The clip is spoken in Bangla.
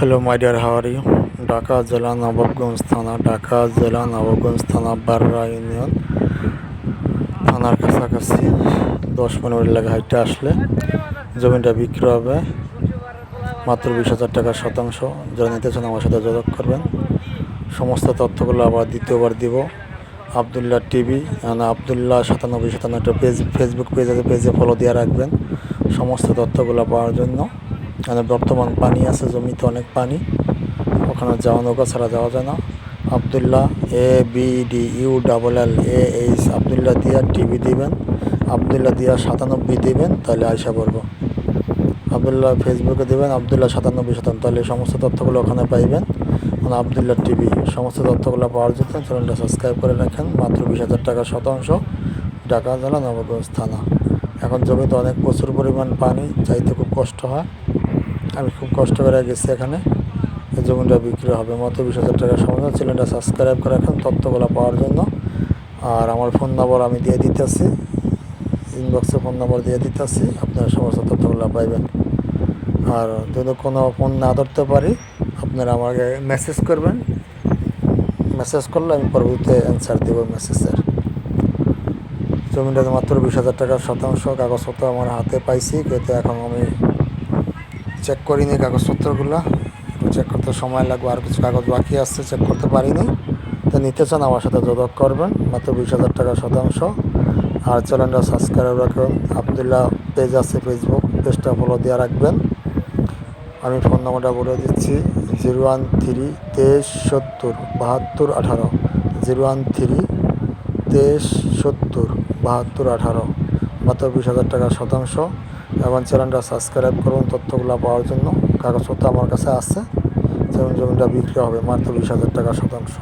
হ্যালো মাই ডিয়ার হাওয়ারি ঢাকা জেলা নবাবগঞ্জ থানা ঢাকা জেলা নবাবগঞ্জ থানা বাররা ইউনিয়ন থানার কাছাকাছি দশ পনেরো এলাকা হাইটে আসলে। জমিটা বিক্রি হবে। মাত্র বিশ হাজার টাকা শতাংশ। যারা নিতে চান আমার সাথে যোগাযোগ করবেন। সমস্ত তথ্যগুলো আবার দ্বিতীয়বার দিব। আবদুল্লাহ টিভি আবদুল্লাহ সাতানব্বই সাতান্ন একটা পেজ ফেসবুক পেজ আছে। পেজে ফলো দিয়ে রাখবেন। সমস্ত তথ্যগুলো পাওয়ার জন্য। মানে বর্তমান পানি আছে, জমিতে অনেক পানি। ওখানে যাওয়া, নৌকা ছাড়া যাওয়া যায় না। Abdullah A B D U double L A H Abdullah দিয়া টিভি দিবেন। আবদুল্লাহ দিয়া সাতানব্বই দিবেন, তাহলে আয়সা পড়ব আবদুল্লাহ ফেসবুকে দেবেন, আবদুল্লাহ সাতানব্বই শতাংশ। তাহলে সমস্ত তথ্যগুলো ওখানে পাইবেন। মানে আবদুল্লাহ টিভি, সমস্ত তথ্যগুলো পাওয়ার জন্য চ্যানেলটা সাবস্ক্রাইব করে রাখেন। মাত্র বিশ হাজার টাকা শতাংশ। ঢাকা জেলা নবগঞ্জ থানা। এখন জমিতে অনেক প্রচুর পরিমাণ পানি চাইতে খুব কষ্ট হয়। আমি খুব কষ্ট করে গেছি এখানে। জমিটা বিক্রি হবে। মাত্র বিশ হাজার টাকা সমাধান চ্যানেলটা সাবস্ক্রাইব করে রাখেন তথ্যগুলো পাওয়ার জন্য। আর আমার ফোন নম্বর আমি দিয়ে দিতেছি। ইনবক্সে ফোন নম্বর দিয়ে দিতেছি। আপনারা সমস্ত তথ্যগুলো পাইবেন। আর যদি কোনো ফোন না ধরতে পারি, আপনারা আমাকে মেসেজ করবেন। মেসেজ করলে আমি পরবর্তীতে অ্যান্সার দেবো মেসেজের জমিটাতে মাত্র বিশ হাজার টাকা শতাংশ কাগজপত্র আমার হাতে পাইছি। কিন্তু এখন আমি চেক করিনি কাগজপত্রগুলো। চেক করতে সময় লাগবে, আর কিছু কাগজ বাকি আসছে চেক করতে পারিনি। তো নিতে চান আমার সাথে যোগাযোগ করবেন, মাত্র বিশ হাজার টাকা শতাংশ। আর চ্যানেলটা সাবস্ক্রাইব রাখবেন আবদুল্লাহ পেজ আছে ফেসবুক পেজটা ফলো দিয়ে রাখবেন। আমি ফোন নম্বরটা বলে দিচ্ছি জিরো ওয়ান থ্রি তেইশ সত্তর বাহাত্তর আঠারো। জিরো ওয়ান থ্রি তেইশ সত্তর বাহাত্তর আঠারো। মাত্র বিশ হাজার টাকা শতাংশ। এবং চ্যানেলটা সাবস্ক্রাইব করুন তথ্যগুলো পাওয়ার জন্য। কাগজপত্র আমার কাছে আছে। যেমন জমিটা বিক্রি হবে মাত্র বিশ হাজার টাকা শতাংশ।